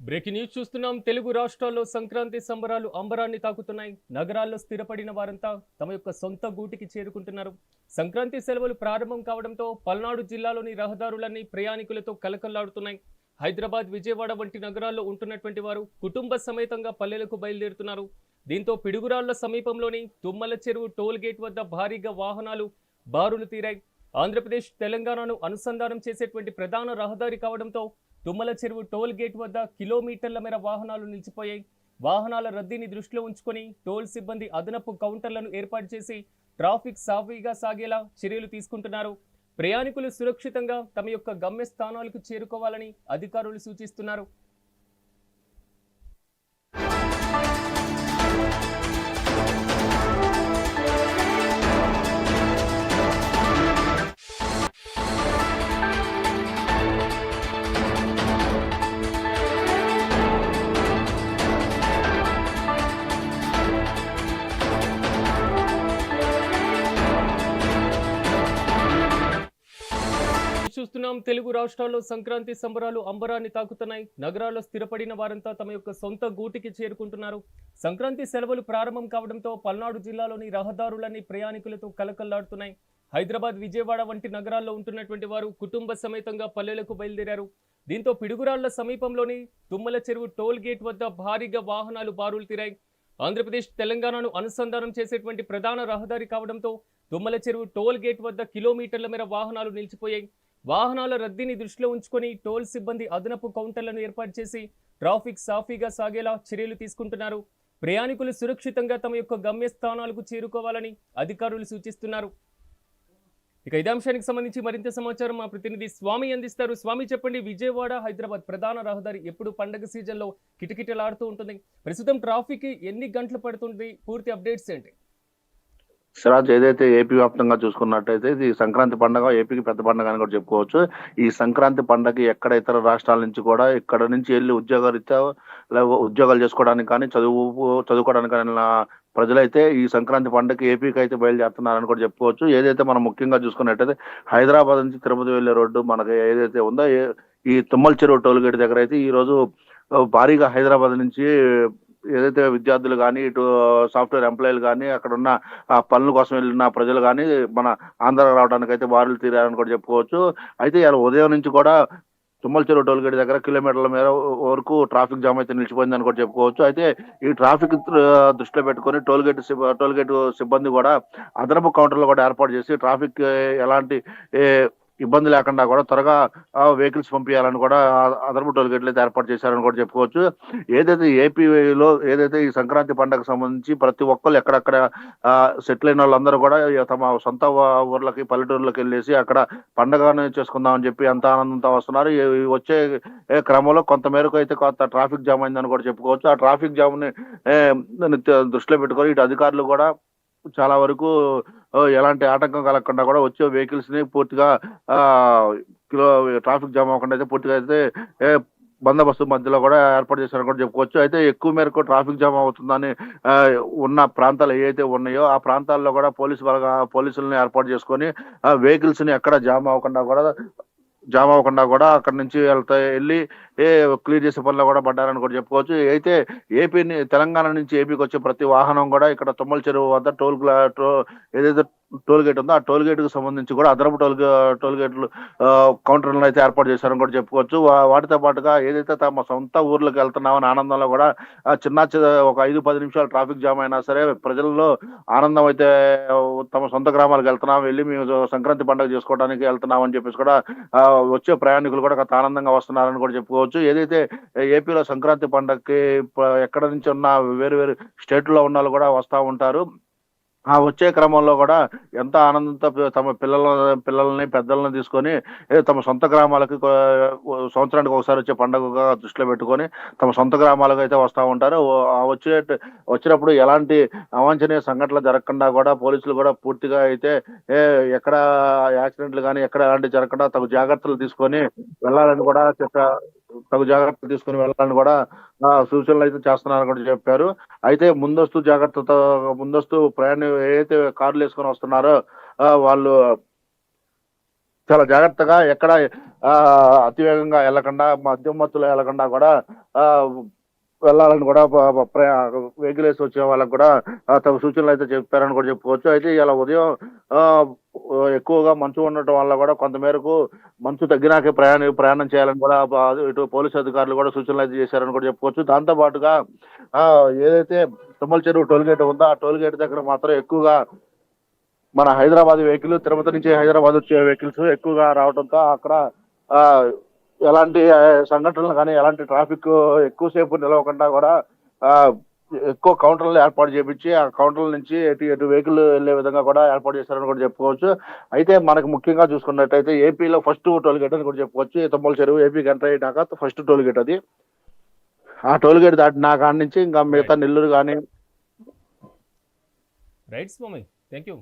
Breaking news చూస్తున్నాం. తెలుగు రాష్ట్రాల్లో సంక్రాంతి సంబరాలు అంబరాన్ని తాకుతున్నాయి. నగరాల్లో స్థిరపడిన వారంతా తమ యొక్క సొంత గూటికి చేరుకుంటున్నారు. సంక్రాంతి సెలవులు ప్రారంభం కావడంతో పల్నాడు జిల్లాలోని రహదారులన్నీ ప్రయాణికులతో కలకల్లాడుతున్నాయి. హైదరాబాద్ విజయవాడ వంటి నగరాల్లో ఉంటున్నటువంటి వారు కుటుంబ సమేతంగా పల్లెలకు బయలుదేరుతున్నారు. దీంతో పిడుగురాళ్ళ సమీపంలోని తుమ్మల చెరువు టోల్ గేట్ వద్ద భారీగా వాహనాలు బారులు తీరాయి. ఆంధ్రప్రదేశ్ తెలంగాణను అనుసంధానం చేసేటువంటి ప్రధాన రహదారి కావడంతో తుమ్మల చెరువు టోల్ గేట్ వద్ద కిలోమీటర్ల మేర వాహనాలు నిలిచిపోయాయి. వాహనాల రద్దీని దృష్టిలో ఉంచుకొని టోల్ సిబ్బంది అదనపు కౌంటర్లను ఏర్పాటు చేసి ట్రాఫిక్ సాఫీగా సాగేలా చర్యలు తీసుకుంటున్నారు. ప్రయాణికులు సురక్షితంగా తమ యొక్క గమ్యస్థానాలకు చేరుకోవాలని అధికారులు సూచిస్తున్నారు. చూస్తున్నాం తెలుగు రాష్ట్రాల్లో సంక్రాంతి సంబరాలు అంబరాన్ని తాకుతున్నాయి. నగరాల్లో స్థిరపడిన వారంతా తమ యొక్క సొంత గూటికి చేరుకుంటున్నారు. సంక్రాంతి సెలవులు ప్రారంభం కావడంతో పల్నాడు జిల్లాలోని రహదారులన్నీ ప్రయాణికులతో కలకల్లాడుతున్నాయి హైదరాబాద్ విజయవాడ వంటి నగరాల్లో ఉంటున్నటువంటి వారు కుటుంబ సమేతంగా పల్లెలకు బయలుదేరారు. దీంతో పిడుగురాళ్ళ సమీపంలోని తుమ్మల చెరువు టోల్ గేట్ వద్ద భారీగా వాహనాలు బారులు తీరాయి. ఆంధ్రప్రదేశ్ తెలంగాణను అనుసంధానం చేసేటువంటి ప్రధాన రహదారి కావడంతో తుమ్మల చెరువు టోల్ గేట్ వద్ద కిలోమీటర్ల మేర వాహనాలు నిలిచిపోయాయి. వాహనాల రద్దీని దృష్టిలో ఉంచుకొని టోల్ సిబ్బంది అదనపు కౌంటర్లను ఏర్పాటు చేసి ట్రాఫిక్ సాఫీగా సాగేలా చర్యలు తీసుకుంటున్నారు. ప్రయాణికులు సురక్షితంగా తమ యొక్క గమ్యస్థానాలకు చేరుకోవాలని అధికారులు సూచిస్తున్నారు. ఇక ఇదే అంశానికి సంబంధించి మరింత సమాచారం మా ప్రతినిధి స్వామి అందిస్తారు. స్వామి చెప్పండి విజయవాడ హైదరాబాద్ ప్రధాన రహదారి ఎప్పుడు పండగ సీజన్లో కిటకిటలాడుతూ ఉంటుంది. ప్రస్తుతం ట్రాఫిక్ ఎన్ని గంటలు పడుతుంది? పూర్తి అప్డేట్స్ ఏంటి? సిరాజ్ ఏదైతే ఏపీ వ్యాప్తంగా చూసుకున్నట్టయితే ఇది సంక్రాంతి పండుగ ఏపీకి పెద్ద పండుగ అని కూడా చెప్పుకోవచ్చు. ఈ సంక్రాంతి పండుగకి ఎక్కడ ఇతర రాష్ట్రాల నుంచి కూడా ఇక్కడ నుంచి వెళ్ళి ఉద్యోగరీత్యా లేక ఉద్యోగాలు చేసుకోవడానికి కానీ చదువు చదువుకోవడానికి కానీ ప్రజలైతే ఈ సంక్రాంతి పండగకి ఏపీకి అయితే బయలుదేరుతున్నారని కూడా చెప్పుకోవచ్చు. ఏదైతే మనం ముఖ్యంగా చూసుకున్నట్టయితే హైదరాబాద్ నుంచి తిరుపతి వెళ్ళే రోడ్డు మనకి ఏదైతే ఉందో ఈ తుమ్మల చెరువు టోల్గేట్ దగ్గర అయితే ఈ రోజు భారీగా హైదరాబాద్ నుంచి ఏదైతే విద్యార్థులు కానీ ఇటు సాఫ్ట్వేర్ ఎంప్లాయీలు కానీ అక్కడ ఉన్న పనుల కోసం వెళ్ళిన ప్రజలు కానీ మన ఆంధ్ర రావడానికి అయితే బారులు తీరారని కూడా చెప్పుకోవచ్చు. అయితే ఇలా ఉదయం నుంచి కూడా తుమ్మల చెరువు టోల్ గేట్ దగ్గర కిలోమీటర్ల మేర వరకు ట్రాఫిక్ జామ్ అయితే నిలిచిపోయిందని కూడా చెప్పుకోవచ్చు. అయితే ఈ ట్రాఫిక్ దృష్టిలో పెట్టుకొని టోల్ గేట్ టోల్ గేట్ సిబ్బంది కూడా అదనపు కౌంటర్లు కూడా ఏర్పాటు చేసి ట్రాఫిక్ ఎలాంటి ఏ, ఇబ్బంది లేకుండా కూడా త్వరగా వెహికల్స్ పంపించాలని కూడా అదనపు టోల్ గేట్లు అయితే ఏర్పాటు చేశారని కూడా చెప్పుకోవచ్చు. ఏదైతే ఏపీలో ఏదైతే ఈ సంక్రాంతి పండుగకు సంబంధించి ప్రతి ఒక్కళ్ళు ఎక్కడెక్కడ సెటిల్ అయిన వాళ్ళందరూ కూడా తమ సొంత ఊర్లకి పల్లెటూర్లకు వెళ్ళేసి అక్కడ పండగను చేసుకుందామని చెప్పి ఎంత ఆనందంతో వస్తున్నారు. వచ్చే ఏ, క్రమంలో కొంత మేరకు అయితే కొంత ట్రాఫిక్ జామ్ అయిందని కూడా చెప్పుకోవచ్చు. ఆ ట్రాఫిక్ జామ్ని దృష్టిలో పెట్టుకొని ఇటు అధికారులు కూడా చాలా వరకు ఎలాంటి ఆటంకం కలగకుండా కూడా వచ్చే వెహికల్స్ని పూర్తిగా కిలో ట్రాఫిక్ జామ్ అవ్వకుండా అయితే పూర్తిగా అయితే బందోబస్తు మధ్యలో కూడా ఏర్పాటు చేశారని కూడా చెప్పుకోవచ్చు. అయితే ఎక్కువ మేరకు ట్రాఫిక్ జామ్ అవుతుందని ఉన్న ప్రాంతాలు ఏవైతే ఉన్నాయో ఆ ప్రాంతాల్లో కూడా పోలీసు బలగా పోలీసులను ఏర్పాటు చేసుకొని వెహికల్స్ని ఎక్కడ జామ్ అవ్వకుండా కూడా జామ్ అవ్వకుండా కూడా అక్కడ నుంచి వెళ్తా వెళ్ళి ఏ క్లియర్ చేసే పనిలో కూడా పడ్డారని కూడా చెప్పుకోవచ్చు. అయితే ఏపీని తెలంగాణ నుంచి ఏపీకి వచ్చే ప్రతి వాహనం కూడా ఇక్కడ తుమ్మల చెరువు వద్ద టోల్ గ్లా- టో ఏదైతే టోల్ గేట్ ఉందో? ఆ టోల్ గేట్కు సంబంధించి కూడా అదనపు టోల్ టోల్ గేట్లు కౌంటర్లను అయితే ఏర్పాటు చేశారని కూడా చెప్పుకోవచ్చు. వాటితో పాటుగా ఏదైతే తమ సొంత ఊర్లకు వెళ్తున్నామని ఆనందంలో కూడా చిన్న చి- ఒక ఐదు పది నిమిషాలు ట్రాఫిక్ జామ్ అయినా సరే ప్రజల్లో ఆనందం అయితే తమ సొంత గ్రామాలకు వెళ్తున్నాం వెళ్ళి మేము సంక్రాంతి పండుగ చేసుకోవడానికి వెళ్తున్నాం అని చెప్పేసి కూడా వచ్చే ప్రయాణికులు కూడా కొంత ఆనందంగా వస్తున్నారని కూడా చెప్పుకోవచ్చు. ఏదైతే ఏపీలో సంక్రాంతి పండుగకి ఎక్కడ నుంచి ఉన్న వేరు వేరు స్టేట్లో ఉన్న వాళ్ళు కూడా వస్తూ ఉంటారు. ఆ వచ్చే క్రమంలో కూడా ఎంత ఆనందంతో తమ పిల్లల పిల్లల్ని పెద్దలను తీసుకొని తమ సొంత గ్రామాలకి సంవత్సరానికి ఒకసారి వచ్చే పండుగగా దృష్టిలో పెట్టుకొని తమ సొంత గ్రామాలకు అయితే వస్తూ ఉంటారు. ఆ వచ్చే వచ్చినప్పుడు ఎలాంటి అవాంఛనీయ సంఘటనలు జరగకుండా కూడా పోలీసులు కూడా పూర్తిగా అయితే ఏ ఎక్కడ యాక్సిడెంట్లు కానీ ఎక్కడ ఎలాంటి జరగకుండా తగు జాగ్రత్తలు తీసుకొని వెళ్ళాలని కూడా చెప్ప తగు జాగ్రత్తలు తీసుకొని వెళ్ళాలని కూడా సూచనలు అయితే చేస్తున్నారని కూడా చెప్పారు. అయితే ముందస్తు జాగ్రత్తతో ముందస్తు ప్రయాణం ఏదైతే కార్లు వేసుకొని వస్తున్నారో వాళ్ళు చాలా జాగ్రత్తగా ఎక్కడ ఆ, అతివేగంగా వెళ్ళకుండా మద్యం మత్తులో వెళ్ళకుండా కూడా ఆ, వెళ్ళాలని కూడా వెహికల్ వేసి వచ్చే వాళ్ళకి కూడా తమ సూచనలు అయితే చెప్పారని కూడా చెప్పుకోవచ్చు. అయితే ఇలా ఉదయం ఆ, ఎక్కువగా మంచు ఉండటం వల్ల కూడా కొంతమేరకు మంచు తగ్గినాకే ప్రయాణ ప్రయాణం చేయాలని కూడా ఇటు పోలీసు అధికారులు కూడా సూచనలు అయితే చేశారని కూడా చెప్పుకోవచ్చు. దాంతో పాటుగా ఆ, ఏదైతే తుమ్మల చెరువు టోల్ గేట్ ఉందో ఆ టోల్ గేట్ దగ్గర మాత్రం ఎక్కువగా మన హైదరాబాద్ వెహికల్ తిరుపతి నుంచి హైదరాబాద్ వచ్చే వెహికల్స్ ఎక్కువగా రావడంతో అక్కడ ఆ, ఎలాంటి సంఘటనలు కానీ ఎలాంటి ట్రాఫిక్ ఎక్కువసేపు నిలవకుండా కూడా ఎక్కువ కౌంటర్లు ఏర్పాటు చేపించి ఆ కౌంటర్ల నుంచి ఎటు ఎటు వెహికల్ వెళ్ళే విధంగా కూడా ఏర్పాటు చేశారని కూడా చెప్పుకోవచ్చు. అయితే మనకు ముఖ్యంగా చూసుకున్నట్టయితే ఏపీలో ఫస్ట్ టోల్ గేట్ అని కూడా చెప్పుకోవచ్చు. తుమ్మల చెరువు ఏపీకి ఎంటర్ అయ్యాక ఫస్ట్ టోల్ గేట్ అది. ఆ టోల్ గేట్ దాటిన కాడి నుంచి ఇంకా మిగతా నెల్లూరు కానీ రైట్ స్వామి థ్యాంక్ యూ